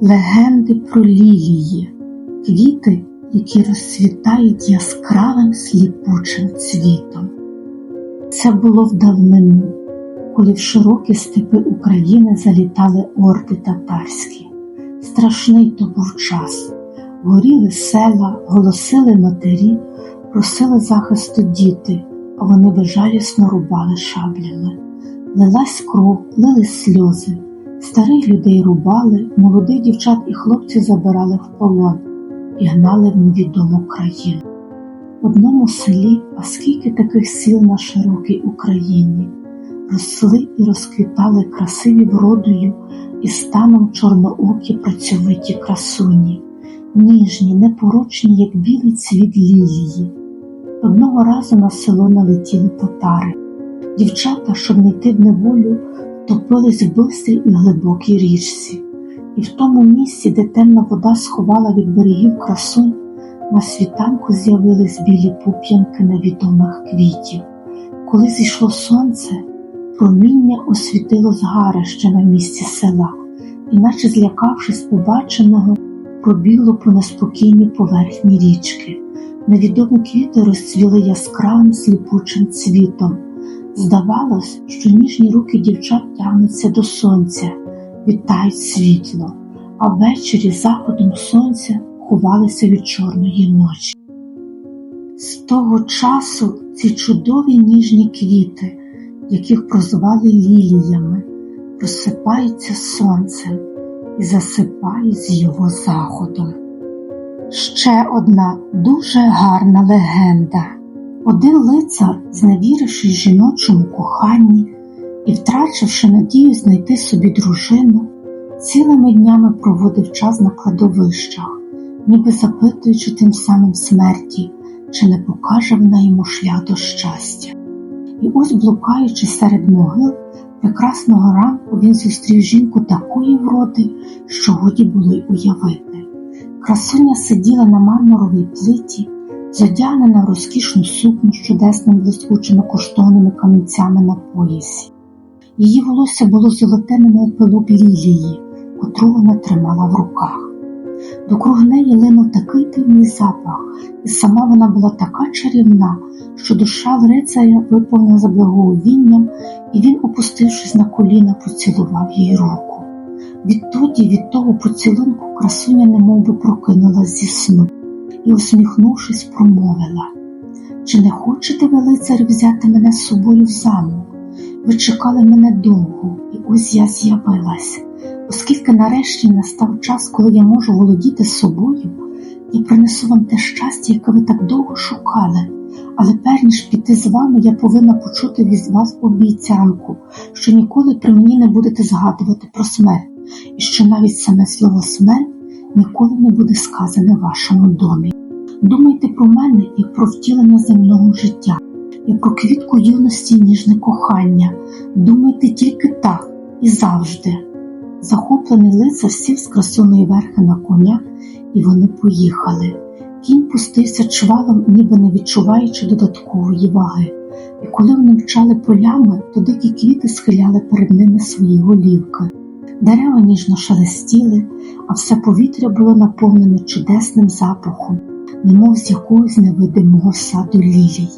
Легенди про лілії, квіти, які розцвітають яскравим сліпучим цвітом. Це було в давнину, коли в широкі степи України залітали орди татарські. Страшний то був час. Горіли села, голосили матері, просили захисту діти, а вони безжалісно рубали шаблями. Лилась кров, лили сльози. Старих людей рубали, молодих дівчат і хлопців забирали в полон і гнали в невідому країну. В одному селі, а скільки таких сіл на широкій Україні, росли і розквітали красиві вродою і станом чорноокі працьовиті красуні, ніжні, непорочні, як білий цвіт лілії. Одного разу на село налетіли татари. Дівчата, щоб не йти в неволю, топились в бистрій і глибокій річці, і в тому місці, де темна вода сховала від берегів красунь, на світанку з'явились білі пуп'янки невідомих квітів. Коли зійшло сонце, проміння освітило згарище на місці села, і, наче злякавшись побаченого, пробігло по неспокійній поверхні річки. Невідомі квіти розцвіли яскравим сліпучим цвітом. Здавалось, що ніжні руки дівчат тягнуться до сонця, вітають світло, а ввечері заходом сонця ховалися від чорної ночі. З того часу ці чудові ніжні квіти, яких прозвали ліліями, розсипаються сонцем і засипають з його заходом. Ще одна дуже гарна легенда. Один лицар, зневірившись жіночому коханні і втрачивши надію знайти собі дружину, цілими днями проводив час на кладовищах, ніби запитуючи тим самим смерті, чи не покаже вона йому шлях до щастя. І ось, блукаючи серед могил, прекрасного ранку він зустрів жінку такої вроди, що годі було й уявити. Красуня сиділа на мармуровій плиті, задягнена в розкішну сукню з чудесними блискучими коштовними камінцями на поясі. Її волосся було золоте, немов пилок лілії, котру вона тримала в руках. Докруг неї линув такий дивний запах, і сама вона була така чарівна, що душа рицаря виповнена заблаговінням, і він, опустившись на коліна, поцілував їй руку. Відтоді, від того поцілунку, красуня немов би прокинулась зі сну і, усміхнувшись, промовила Чи не хочете ви, лицар, взяти мене з собою в замок? Ви чекали мене довго, і ось я з'явилась. Оскільки нарешті настав час, коли я можу володіти собою, я принесу вам те щастя, яке ви так довго шукали. Але перш ніж піти з вами, я повинна почути від вас обіцянку, що ніколи при мені не будете згадувати про смерть, і що навіть саме слово смерть ніколи не буде сказане в вашому домі. Думайте про мене як про втілення земного життя, як про квітку юності і ніжне кохання. Думайте тільки так і завжди. Захоплений лицар сів з красуної верхи на коня, і вони поїхали. Кінь пустився чвалом, ніби не відчуваючи додаткової ваги, і коли вони мчали полями, то дикі квіти схиляли перед ними свої голівки. Дерева ніжно шелестіли, а все повітря було наповнене чудесним запахом, немов з якогось невидимого саду лілій.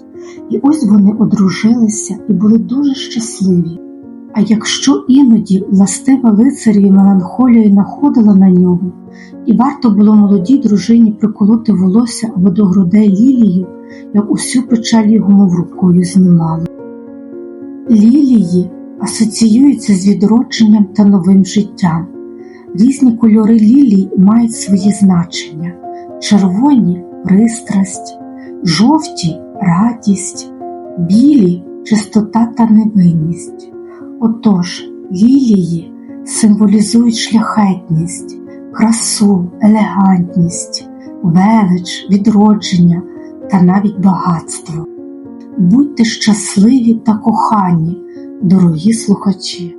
І ось вони одружилися і були дуже щасливі. А якщо іноді властива лицарі меланхолія находила на нього, і варто було молодій дружині приколоти волосся або до грудей лілію, як усю печаль його мов рукою знімало. Лілії асоціюються з відродженням та новим життям. Різні кольори лілій мають свої значення: червоні пристрасть, жовті радість, білі чистота та невинність. Отож, лілії символізують шляхетність, красу, елегантність, велич, відродження та навіть багатство. Будьте щасливі та кохані, дорогі слухачі!